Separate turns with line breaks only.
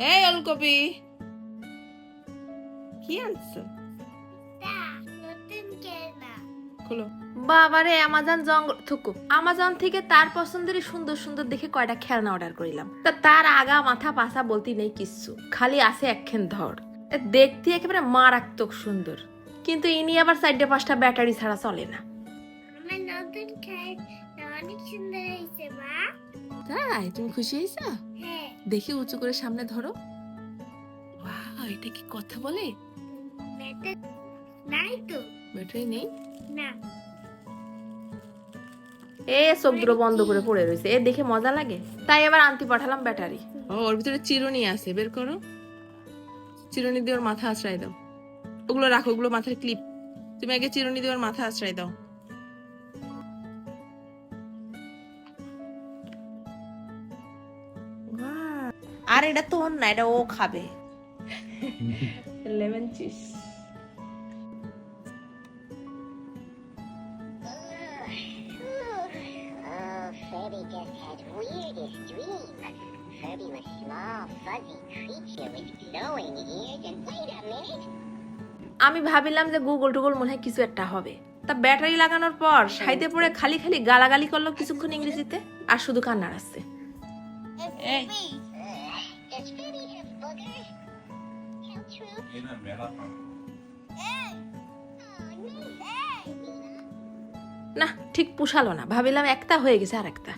এই ওলকপি কি আনছো? খুলো।
বাবারে অ্যামাজন জঙ্গল থুকু। আমাজন থেকে তার পছন্দের সুন্দর সুন্দর দেখে কয়টা খেলনা অর্ডার করিলাম। তা তার আগা মাথা পাশা বলতে নেই কিচ্ছু। খালি আছে একখান ধর। দেখতে একেবারে মারাত্মক সুন্দর। কিন্তু ইনি আবার চারটে পাঁচটা ব্যাটারি ছাড়া চলে না।
তাই? তুমি খুশি হয়েছো?
হ্যাঁ।
দেখি উঁচু করে সামনে ধরো। এটা কি কথা বলে?
ব্যাটারি নাই তো।
ব্যাটারি নেই?
না।
এ দুটো বন্ধ করে পড়ে রয়েছে। এ দেখে মজা লাগে। তাই এবার আনতে পাঠালাম ব্যাটারি।
ও ওর ভিতরে চিরুনি আছে বের করো। চিরুনি দিয়ে ওর মাথা আশ্রয় দাও। ওগুলো রাখো ওগুলো মাথার ক্লিপ তুমি আগে চিরুনি দিয়ে ওর মাথা আশ্রয় দাও।
আর এটা তো না এটা ও খাবে lemon cheese
just had weirdest dream. Freddy was small, fuzzy creature with glowing ears and wait a minute.
আমি ভাবিলাম যে গুগল টুগল মনে হয় কিছু একটা হবে তা ব্যাটারি লাগানোর পর সাইডে পড়ে খালি খালি গালাগালি করল কিছুক্ষণ ইংরেজিতে আর শুধু কান্না আসছে না ঠিক পুষালো না। ভাবিলাম একটা হয়ে গেছে আর একটা।